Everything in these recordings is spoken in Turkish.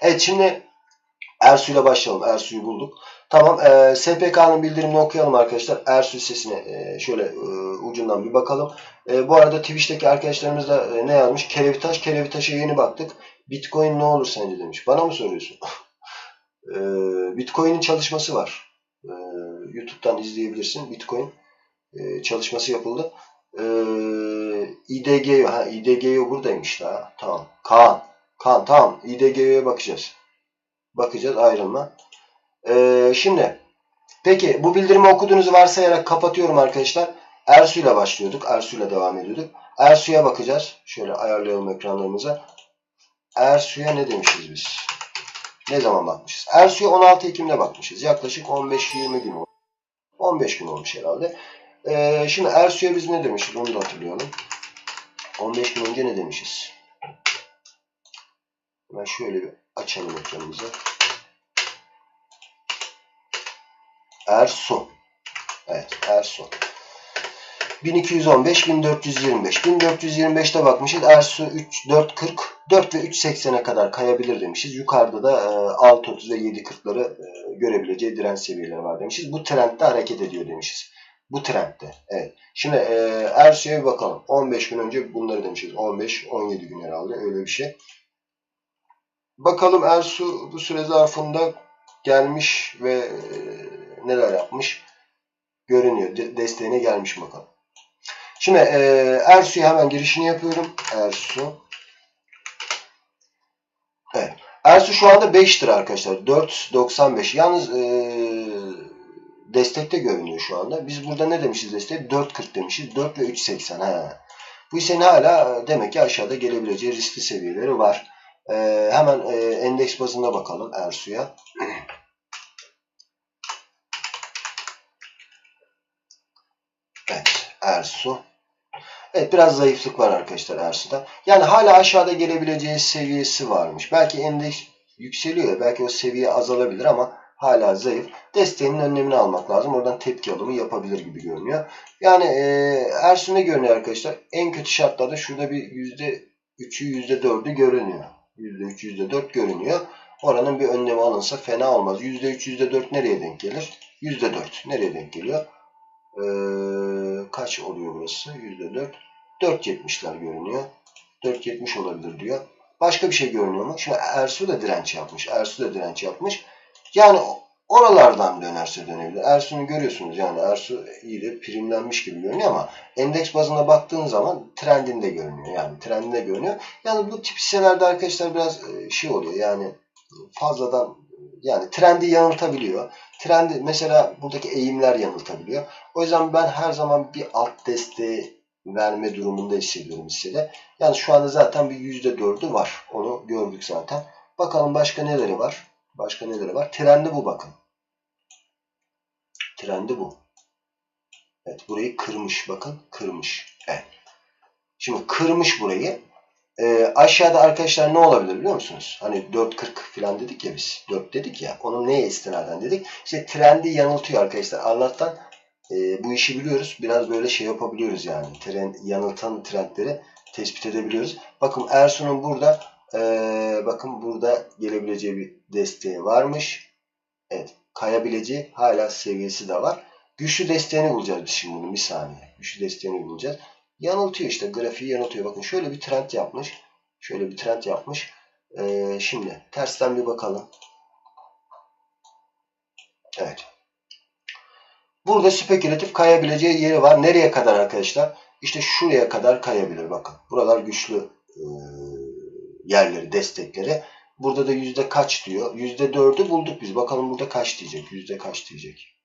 Evet şimdi Ersu ile başlayalım. Ersu'yu bulduk. Tamam. E, SPK'nın bildirimini okuyalım arkadaşlar. Ersu listesine e, şöyle e, ucundan bir bakalım. E, bu arada Twitch'teki arkadaşlarımız da e, ne yazmış? Kerevitaş. Kerevitaş'a yeni baktık. Bitcoin ne olur sence demiş. Bana mı soruyorsun? e, Bitcoin'in çalışması var. E, YouTube'dan izleyebilirsin. Bitcoin e, çalışması yapıldı. E, IDG, ha IDGO buradaymış daha. Tamam. Kaan. Kaan tamam. IDGO'ya bakacağız. Bakacağız ayrılma. Ee, şimdi peki bu bildirimi okuduğunuzu varsayarak kapatıyorum arkadaşlar. Ersu ile başlıyorduk. Ersu ile devam ediyorduk. Ersu'ya bakacağız. Şöyle ayarlayalım ekranlarımıza. Ersu'ya ne demişiz biz? Ne zaman bakmışız? Ersu'ya 16 Ekim'de bakmışız. Yaklaşık 15-20 gün oldu. 15 gün olmuş herhalde. Ee, şimdi Ersu'ya biz ne demişiz? Onu da hatırlıyorum. 15 gün önce ne demişiz? Hemen şöyle bir açalım ekranımızı. Ersu. Evet Ersu. 1215 1425. 1425'te bakmışız. Ersu 3 440 4 ve 380'e kadar kayabilir demişiz. Yukarıda da 630 ve 740'ları e, görebileceği direnç seviyeleri var demişiz. Bu trendde hareket ediyor demişiz. Bu trendde. Evet. Şimdi e, Ersu'ya bir bakalım. 15 gün önce bunları demişiz. 15 17 gün herhalde öyle bir şey. Bakalım Ersu bu süre zarfında gelmiş ve e, neler yapmış görünüyor. De desteğine gelmiş bakalım. Şimdi e, Ersu'ya hemen girişini yapıyorum. Ersu. Evet. Ersu şu anda 5 lira arkadaşlar. 4.95. Yalnız e, destekte görünüyor şu anda. Biz burada ne demişiz destek? 4.40 demişiz. 4 ve 3.80. Ha. Bu hissenin hala demek ki aşağıda gelebileceği riskli seviyeleri var. Ee, hemen e, endeks bazında bakalım Ersu'ya. Evet Ersu. Evet biraz zayıflık var arkadaşlar Ersu'da. Yani hala aşağıda gelebileceği seviyesi varmış. Belki endeks yükseliyor. Belki o seviye azalabilir ama hala zayıf. Desteğinin önlemini almak lazım. Oradan tepki alımı yapabilir gibi görünüyor. Yani e, Ersu ne görünüyor arkadaşlar? En kötü şartlarda şurada bir %3'ü %4'ü görünüyor. %3, %4 görünüyor. Oranın bir önlemi alınsa fena olmaz. %3, %4 nereye denk gelir? %4 nereye denk geliyor? Ee, kaç oluyor burası? %4. 4.70'ler görünüyor. 4.70 olabilir diyor. Başka bir şey görünüyor mu? Şimdi Ersu da direnç yapmış. Ersu da direnç yapmış. Yani oralardan dönerse dönebilir. Ersu'nu görüyorsunuz yani Ersu iyi de primlenmiş gibi görünüyor ama endeks bazına baktığın zaman trendinde görünüyor. Yani trendinde görünüyor. Yani bu tip hisselerde arkadaşlar biraz şey oluyor yani fazladan yani trendi yanıltabiliyor. Trendi mesela buradaki eğimler yanıltabiliyor. O yüzden ben her zaman bir alt desteği verme durumunda hissediyorum hissede. Yani şu anda zaten bir %4'ü var. Onu gördük zaten. Bakalım başka neleri var? Başka neleri var? Trendi bu bakın. Trendi bu. Evet burayı kırmış bakın. Kırmış. Evet. Şimdi kırmış burayı. Ee, aşağıda arkadaşlar ne olabilir biliyor musunuz? Hani 4.40 falan dedik ya biz. 4 dedik ya. Onun neye istinaden dedik? İşte trendi yanıltıyor arkadaşlar. Allah'tan e, bu işi biliyoruz. Biraz böyle şey yapabiliyoruz yani. Trend, yanıltan trendleri tespit edebiliyoruz. Bakın Ersun'un burada e, bakın burada gelebileceği bir desteği varmış. Evet. Kayabileceği hala seviyesi de var. Güçlü desteğini bulacağız biz şimdi bunu. Bir saniye. Güçlü desteğini bulacağız. Yanıltıyor işte. Grafiği yanıltıyor. Bakın şöyle bir trend yapmış. Şöyle bir trend yapmış. Ee, şimdi tersten bir bakalım. Evet. Burada spekülatif kayabileceği yeri var. Nereye kadar arkadaşlar? İşte şuraya kadar kayabilir. Bakın. Buralar güçlü e, yerleri, destekleri. Burada da yüzde kaç diyor. Yüzde dördü bulduk biz. Bakalım burada kaç diyecek. Yüzde kaç diyecek.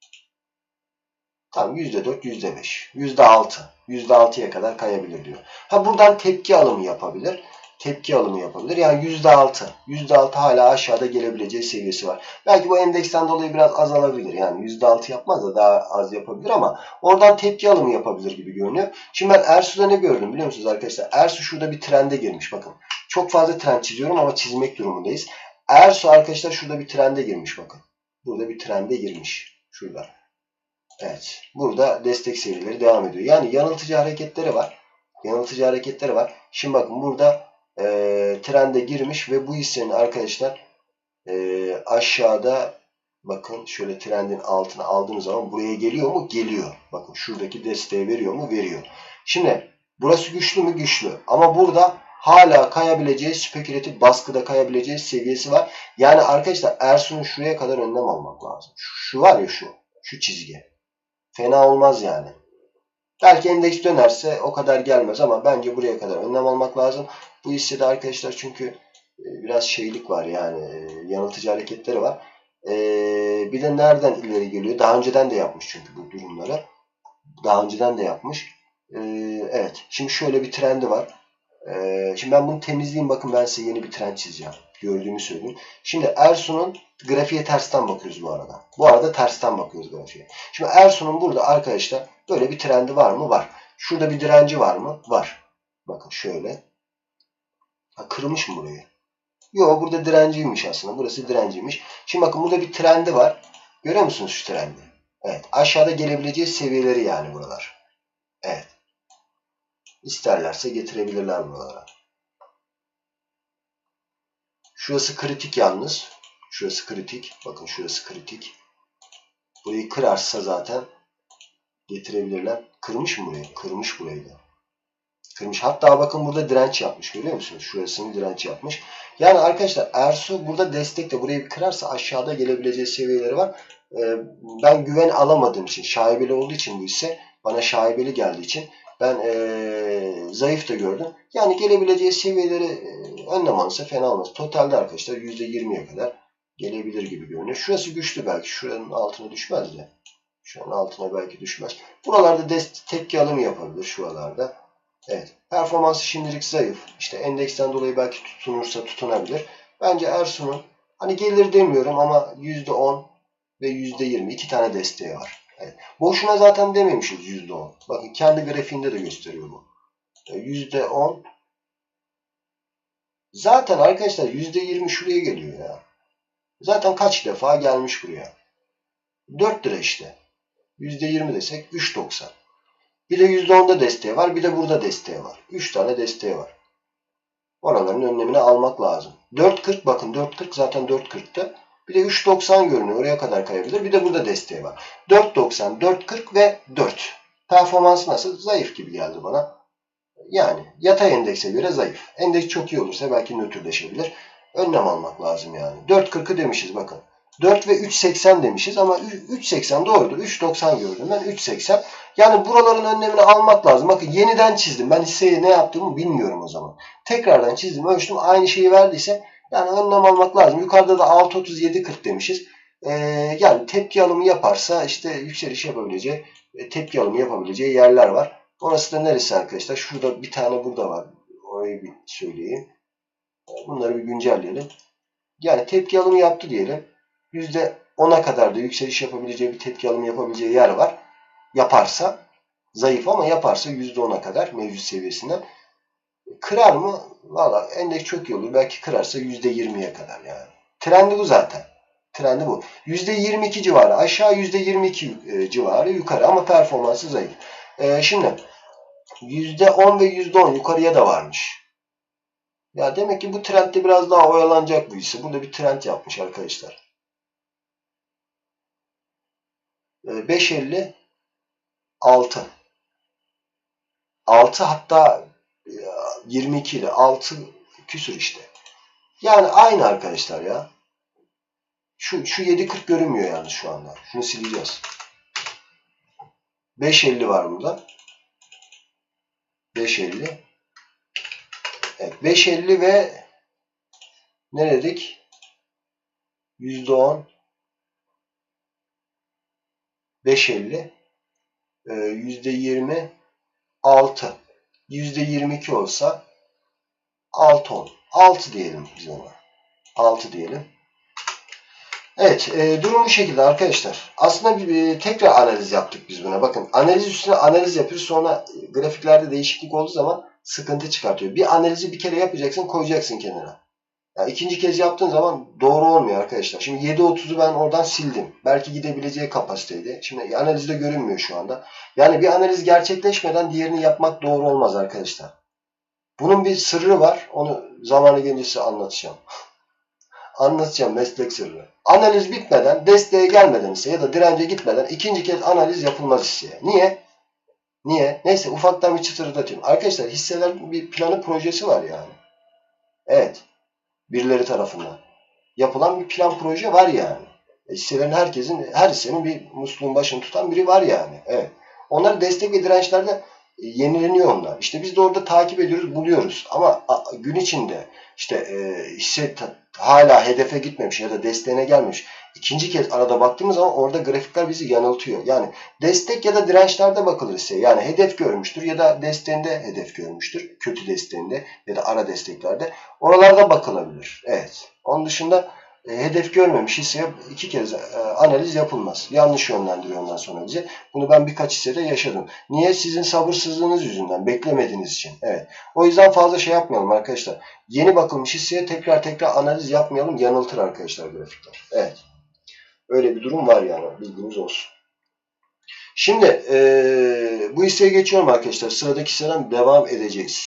Tamam yüzde dört, yüzde beş. Yüzde altı. Yüzde altıya kadar kayabilir diyor. Ha buradan tepki alımı yapabilir. Tepki alımı yapabilir. Yani yüzde altı. Yüzde altı hala aşağıda gelebileceği seviyesi var. Belki bu endeksten dolayı biraz azalabilir. Yani yüzde altı yapmaz da daha az yapabilir ama oradan tepki alımı yapabilir gibi görünüyor. Şimdi ben Ersu'da ne gördüm biliyor musunuz arkadaşlar? Ersu şurada bir trende girmiş. Bakın. Çok fazla trend çiziyorum ama çizmek durumundayız. Ersu arkadaşlar şurada bir trende girmiş bakın. Burada bir trende girmiş. Şurada. Evet. Burada destek seviyeleri devam ediyor. Yani yanıltıcı hareketleri var. Yanıltıcı hareketleri var. Şimdi bakın burada e, trende girmiş ve bu hissenin arkadaşlar Ee, aşağıda bakın şöyle trendin altına aldığım zaman buraya geliyor mu? Geliyor. Bakın şuradaki desteği veriyor mu? Veriyor. Şimdi burası güçlü mü? Güçlü. Ama burada hala kayabileceği, spekülatif baskıda kayabileceği seviyesi var. Yani arkadaşlar Ersun'un şuraya kadar önlem almak lazım. Şu, şu var ya şu. Şu çizgi. Fena olmaz yani. Belki endeks dönerse o kadar gelmez ama bence buraya kadar önlem almak lazım. Bu hissede arkadaşlar çünkü e, biraz şeylik var yani e, yanıltıcı hareketleri var. E, bir de nereden ileri geliyor? Daha önceden de yapmış çünkü bu durumları. Daha önceden de yapmış. Evet. Şimdi şöyle bir trendi var. Şimdi ben bunu temizleyeyim. Bakın ben size yeni bir trend çizeceğim. Gördüğümü söyleyeyim. Şimdi Ersun'un grafiğe tersten bakıyoruz bu arada. Bu arada tersten bakıyoruz grafiğe. Şimdi Ersun'un burada arkadaşlar böyle bir trendi var mı? Var. Şurada bir direnci var mı? Var. Bakın şöyle. Ha, kırmış mı burayı? Yok burada direnciymiş aslında. Burası direnciymiş. Şimdi bakın burada bir trendi var. Görüyor musunuz şu trendi? Evet. Aşağıda gelebileceği seviyeleri yani buralar. Evet. İsterlerse getirebilirler buralara. Şurası kritik yalnız. Şurası kritik. Bakın şurası kritik. Burayı kırarsa zaten getirebilirler. Kırmış mı burayı? Kırmış burayı da. Kırmış. Hatta bakın burada direnç yapmış. Görüyor musunuz? Şurasını direnç yapmış. Yani arkadaşlar Ersu burada destekle burayı bir kırarsa aşağıda gelebileceği seviyeleri var. Ee, ben güven alamadığım için, şaibeli olduğu için bu ise bana şaibeli geldiği için ben ee, zayıf da gördüm. Yani gelebileceği seviyeleri e, önlem alırsa fena olmaz. Totalde arkadaşlar %20'ye kadar gelebilir gibi görünüyor. Şurası güçlü belki. Şuranın altına düşmez de. Şuranın altına belki düşmez. Buralarda tepki alımı yapabilir şuralarda. Evet. Performansı şimdilik zayıf. İşte endeksten dolayı belki tutunursa tutunabilir. Bence Ersun'un hani gelir demiyorum ama %10 ve %20 iki tane desteği var. Evet. Boşuna zaten dememişiz %10. Bakın kendi grafiğinde de gösteriyor bu. %10 Zaten arkadaşlar %20 şuraya geliyor ya. Zaten kaç defa gelmiş buraya. 4 lira işte. %20 desek 3.90. Bir de %10'da desteği var. Bir de burada desteği var. 3 tane desteği var. Oraların önlemini almak lazım. 4.40 bakın 4.40 zaten 4.40'tı. Bir de 3.90 görünüyor. Oraya kadar kayabilir. Bir de burada desteği var. 4.90, 4.40 ve 4. Performans nasıl? Zayıf gibi geldi bana. Yani yatay endekse göre zayıf. Endeks çok iyi olursa belki nötrleşebilir. Önlem almak lazım yani. 4.40'ı demişiz bakın. 4 ve 3.80 demişiz ama 3.80 doğrudur. 3.90 gördüm ben 3.80. Yani buraların önlemini almak lazım. Bakın yeniden çizdim. Ben hisseye ne yaptığımı bilmiyorum o zaman. Tekrardan çizdim, ölçtüm. Aynı şeyi verdiyse yani önlem almak lazım. Yukarıda da 6.37.40 demişiz. Ee, yani tepki alımı yaparsa işte yükseliş yapabileceği, e, tepki alımı yapabileceği yerler var. Orası da neresi arkadaşlar? Şurada bir tane burada var. Orayı bir söyleyeyim. Bunları bir güncelleyelim. Yani tepki alımı yaptı diyelim. %10'a kadar da yükseliş yapabileceği bir tepki alımı yapabileceği yer var. Yaparsa zayıf ama yaparsa %10'a kadar mevcut seviyesinden. Kırar mı? Valla endeks çok iyi olur. Belki kırarsa %20'ye kadar yani. Trendi bu zaten. Trendi bu. %22 civarı. Aşağı %22 e, civarı yukarı ama performansı zayıf. Ee, şimdi %10 ve %10 yukarıya da varmış. Ya demek ki bu trendde biraz daha oyalanacak bu hisse. Burada bir trend yapmış arkadaşlar. 5.50 6 6 hatta 22 ile 6 küsür işte. Yani aynı arkadaşlar ya. Şu, şu 7.40 görünmüyor yani şu anda. Şunu sileceğiz. 5.50 var burada. 5.50 Evet 5.50 ve ne dedik? %10 5.50 %20 6 %22 olsa 6 10 6 diyelim biz ona. 6 diyelim. Evet, e, durum bu şekilde arkadaşlar. Aslında bir, e, tekrar analiz yaptık biz buna. Bakın analiz üstüne analiz yapıyoruz. Sonra grafiklerde değişiklik olduğu zaman sıkıntı çıkartıyor. Bir analizi bir kere yapacaksın, koyacaksın kenara. Yani ikinci kez yaptığın zaman doğru olmuyor arkadaşlar. Şimdi 7.30'u ben oradan sildim. Belki gidebileceği kapasiteydi. Şimdi analizde görünmüyor şu anda. Yani bir analiz gerçekleşmeden diğerini yapmak doğru olmaz arkadaşlar. Bunun bir sırrı var. Onu zamanı gelince anlatacağım. Anlatacağım meslek sırrı. Analiz bitmeden, desteğe gelmeden ise ya da dirence gitmeden ikinci kez analiz yapılmaz hisseye. Niye? Niye? Neyse ufaktan bir çıtırdatayım. Arkadaşlar hisseler bir planı projesi var yani. Evet. Birileri tarafından. Yapılan bir plan proje var yani. E, hisselerin herkesin, her hissenin bir musluğun başını tutan biri var yani. Evet. Onlar destek ve dirençlerde e, yenileniyor onlar. İşte biz de orada takip ediyoruz, buluyoruz. Ama gün içinde işte e, hisse hala hedefe gitmemiş ya da desteğine gelmiş. İkinci kez arada baktığımız zaman orada grafikler bizi yanıltıyor. Yani destek ya da dirençlerde bakılır ise yani hedef görmüştür ya da desteğinde hedef görmüştür. Kötü desteğinde ya da ara desteklerde. Oralarda bakılabilir. Evet. Onun dışında e, hedef görmemiş hisseye iki kez e, analiz yapılmaz. Yanlış yönlendiriyor ondan sonra bize. Bunu ben birkaç hissede yaşadım. Niye? Sizin sabırsızlığınız yüzünden. Beklemediğiniz için. Evet. O yüzden fazla şey yapmayalım arkadaşlar. Yeni bakılmış hisseye tekrar tekrar analiz yapmayalım. Yanıltır arkadaşlar grafikler. Evet. Öyle bir durum var yani. Bilginiz olsun. Şimdi e, bu hisseye geçiyorum arkadaşlar. Sıradaki hisseden devam edeceğiz.